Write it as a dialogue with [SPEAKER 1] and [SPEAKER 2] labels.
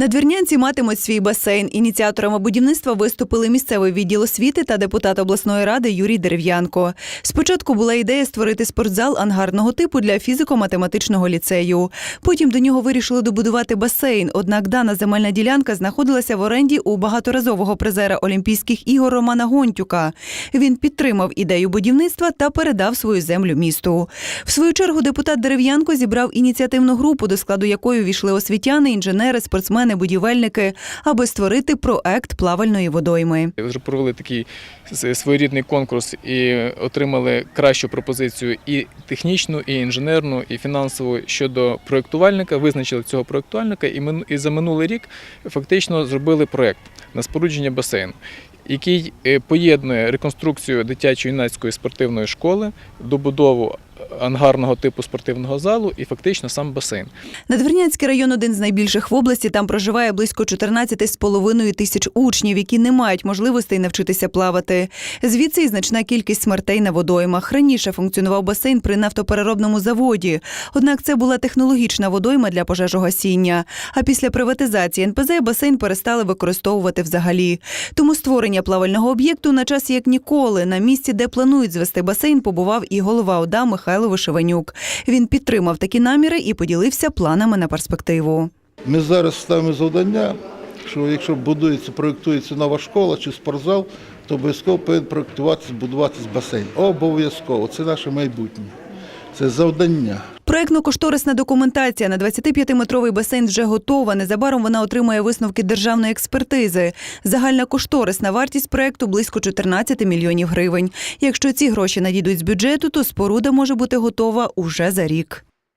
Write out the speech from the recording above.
[SPEAKER 1] Надвірнянці матимуть свій басейн. Ініціаторами будівництва виступили місцевий відділ освіти та депутат обласної ради Юрій Дерев'янко. Спочатку була ідея створити спортзал ангарного типу для фізико-математичного ліцею. Потім до нього вирішили добудувати басейн. Однак дана земельна ділянка знаходилася в оренді у багаторазового призера Олімпійських ігор Романа Гонтюка. Він підтримав ідею будівництва та передав свою землю місту. В свою чергу депутат Дерев'янко зібрав ініціативну групу, до складу якої війшли освітяни, інженери, спортсмени, будівельники, аби створити проект плавальної водойми.
[SPEAKER 2] Вже провели такий своєрідний конкурс і отримали кращу пропозицію і технічну, і інженерну, і фінансову щодо проєктувальника. Визначили цього проєктувальника, і за минулий рік фактично зробили проєкт на спорудження басейну. Який е, поєднує реконструкцію дитячо-юнацької спортивної школи, добудову ангарного типу спортивного залу і фактично сам басейн.
[SPEAKER 1] Надвірнянський район один з найбільших в області. Там проживає близько 14,5 тисяч учнів, які не мають можливостей навчитися плавати. Звідси і значна кількість смертей на водоймах. Раніше функціонував басейн при нафтопереробному заводі. Однак це була технологічна водойма для пожежогасіння. А після приватизації НПЗ басейн перестали використовувати взагалі. Тому створення плавального об'єкту на час як ніколи. На місці, де планують звести басейн, побував і голова ОДА Михайло Вишиванюк. Він підтримав такі наміри і поділився планами на перспективу.
[SPEAKER 3] Ми зараз ставимо завдання, що якщо будується, проєктується нова школа чи спортзал, то обов'язково повинен проєктуватися, будуватися басейн. Обов'язково. Це наше майбутнє. Це завдання.
[SPEAKER 1] Проектно-кошторисна документація на 25-метровий басейн вже готова. Незабаром вона отримає висновки державної експертизи. Загальна кошторисна вартість проекту близько 14 мільйонів гривень. Якщо ці гроші надійдуть з бюджету, то споруда може бути готова уже за рік.